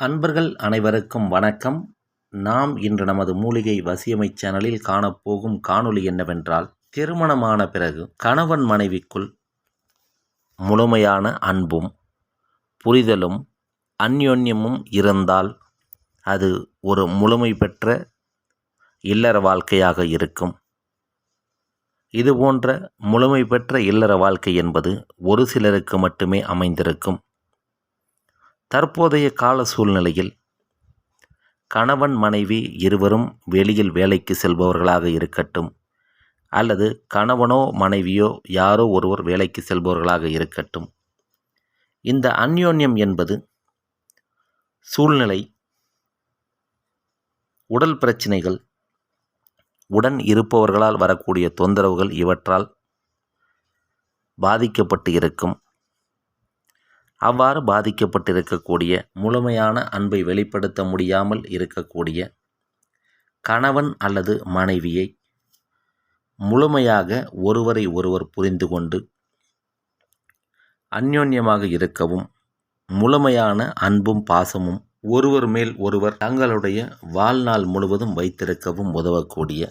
அன்பர்கள் அனைவருக்கும் வணக்கம். நாம் இன்று நமது மூலிகை வசியமை சேனலில் காணப்போகும் காணொளி என்னவென்றால் திருமணமான பிறகு கணவன் மனைவிக்குள் முழுமையான அன்பும் புரிதலும் அந்யோன்யமும் இருந்தால் அது ஒரு முழுமை பெற்ற இல்லற வாழ்க்கையாக இருக்கும். இதுபோன்ற முழுமை பெற்ற இல்லற வாழ்க்கை என்பது ஒரு சிலருக்கு மட்டுமே அமைந்திருக்கும். தற்போதைய கால சூழ்நிலையில் கணவன் மனைவி இருவரும் வெளியில் வேலைக்கு செல்பவர்களாக இருக்கட்டும் அல்லது கணவனோ மனைவியோ யாரோ ஒருவர் வேலைக்கு செல்பவர்களாக இருக்கட்டும். இந்த அந்யோன்யம் என்பது சூழ்நிலை உடல் பிரச்சினைகள் உடன் இருப்பவர்களால் வரக்கூடிய தொந்தரவுகள் இவற்றால் பாதிக்கப்பட்டு இருக்கும். அவ்வாறு பாதிக்கப்பட்டிருக்கக்கூடிய முழுமையான அன்பை வெளிப்படுத்த முடியாமல் இருக்கக்கூடிய கணவன் அல்லது மனைவியை முழுமையாக ஒருவரை ஒருவர் புரிந்து கொண்டு அந்யோன்யமாக இருக்கவும் முழுமையான அன்பும் பாசமும் ஒருவர் மேல் ஒருவர் தங்களுடைய வாழ்நாள் முழுவதும் வைத்திருக்கவும் உதவக்கூடிய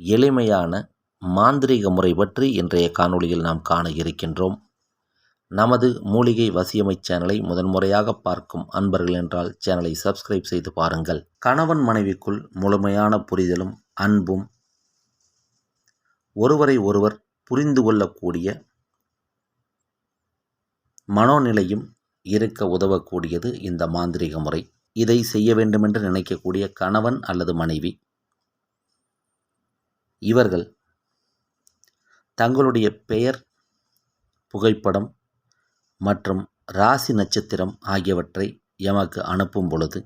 எளிமையான மாந்திரீக முறை பற்றி இன்றைய காணொளியில் நாம் காண இருக்கின்றோம். நமது மூலிகை வசியமை சேனலை முதன்முறையாக பார்க்கும் அன்பர்கள் என்றால் சேனலை சப்ஸ்கிரைப் செய்து பாருங்கள். கணவன் மனைவிக்குள் முழுமையான புரிதலும் அன்பும் ஒருவரை ஒருவர் புரிந்து கொள்ளக்கூடிய மனோநிலையும் இருக்க உதவக்கூடியது இந்த மாந்திரிக முறை. இதை செய்ய வேண்டுமென்று நினைக்கக்கூடிய கணவன் அல்லது மனைவி இவர்கள் தங்களுடைய பெயர் புகைப்படம் மற்றும் ராசி நட்சத்திரம் ஆகியவற்றை எமக்கு அனுப்பும் பொழுது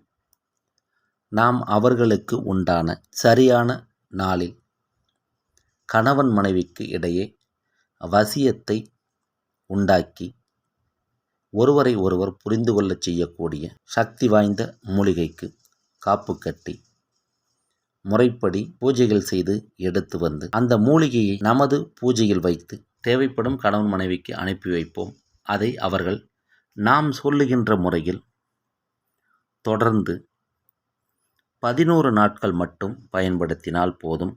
நாம் அவர்களுக்கு உண்டான சரியான நாளில் கணவன் மனைவிக்கு இடையே வசியத்தை உண்டாக்கி ஒருவரை ஒருவர் புரிந்து கொள்ளச் செய்யக்கூடிய சக்தி வாய்ந்த மூலிகைக்கு காப்பு கட்டி முறைப்படி பூஜைகள் செய்து எடுத்து வந்து அந்த மூலிகையை நமது பூஜையில் வைத்து தேவைப்படும் கணவன் மனைவிக்கு அனுப்பி வைப்போம். அதை அவர்கள் நாம் சொல்லுகின்ற முறையில் தொடர்ந்து பதினோரு நாட்கள் மட்டும் பயன்படுத்தினால் போதும்.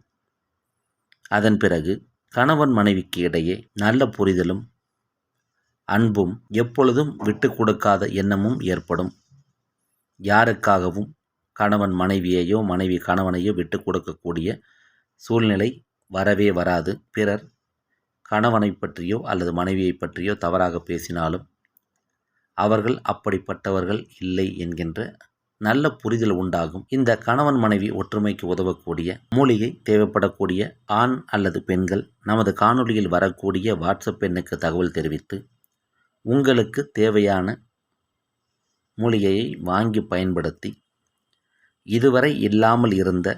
அதன் பிறகு கணவன் மனைவிக்கு இடையே நல்ல புரிதலும் அன்பும் எப்பொழுதும் விட்டு கொடுக்காத எண்ணமும் ஏற்படும். யாருக்காகவும் கணவன் மனைவியையோ மனைவி கணவனையோ விட்டு கொடுக்கக்கூடிய சூழ்நிலை வரவே வராது. பிறர் கணவனை பற்றியோ அல்லது மனைவியை பற்றியோ தவறாக பேசினாலும் அவர்கள் அப்படிப்பட்டவர்கள் இல்லை என்கின்ற நல்ல புரிதல் உண்டாகும். இந்த கணவன் மனைவி ஒற்றுமைக்கு உதவக்கூடிய மூலிகை தேவைப்படக்கூடிய ஆண் அல்லது பெண்கள் நமது காணொலியில் வரக்கூடிய வாட்ஸ்அப் எண்ணுக்கு தகவல் தெரிவித்து உங்களுக்கு தேவையான மூலிகையை வாங்கி பயன்படுத்தி இதுவரை இல்லாமல் இருந்த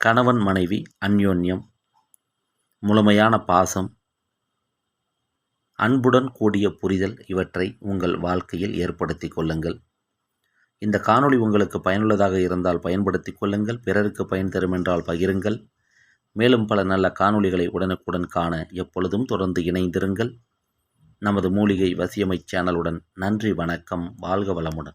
கணவன் மனைவி அந்யோன்யம் முழுமையான பாசம் அன்புடன் கூடிய புரிதல் இவற்றை உங்கள் வாழ்க்கையில் ஏற்படுத்தி கொள்ளுங்கள். இந்த காணொளி உங்களுக்கு பயனுள்ளதாக இருந்தால் பயன்படுத்தி கொள்ளுங்கள் பிறருக்கு பயன் தரும் என்றால் பகிருங்கள். மேலும் பல நல்ல காணொளிகளை உடனுக்குடன் காண எப்பொழுதும் தொடர்ந்து இணைந்திருங்கள். நமது மூலிகை வசியமை சேனலுடன் நன்றி வணக்கம் வாழ்க வளமுடன்.